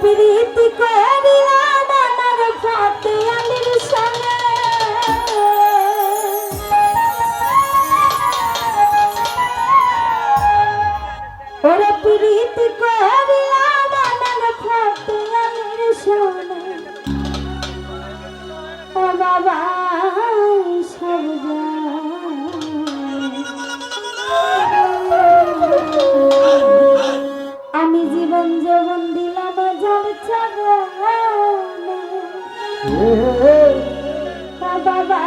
প্রীতি করিলাম আমার ফতে আমির সঙ্গে। ওরা প্রীতি বাবা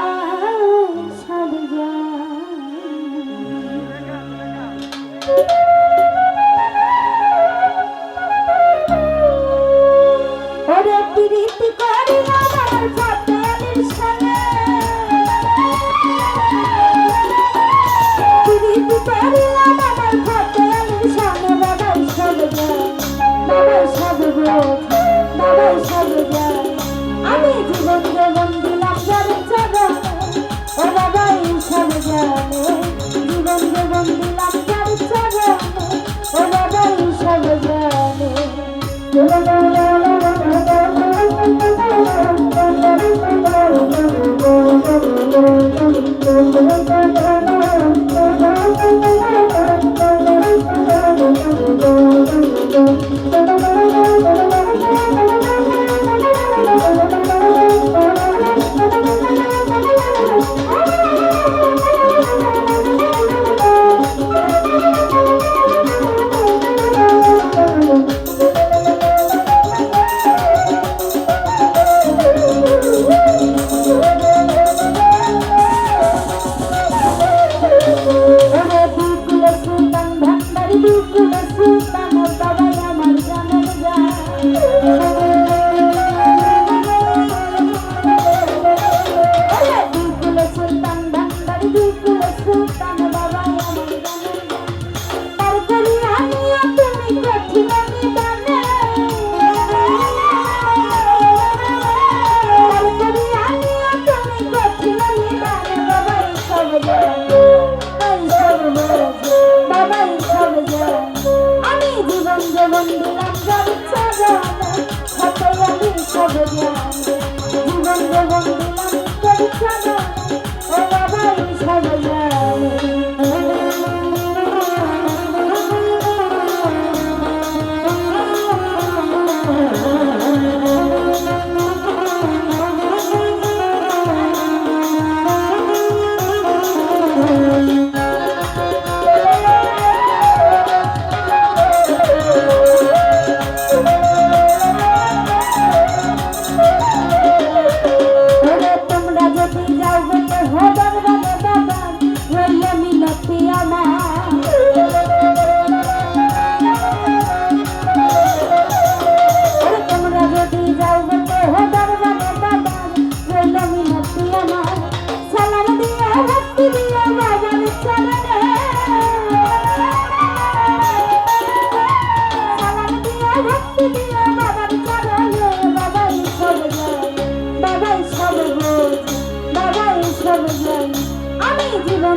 বন্ধু বন্ধুরা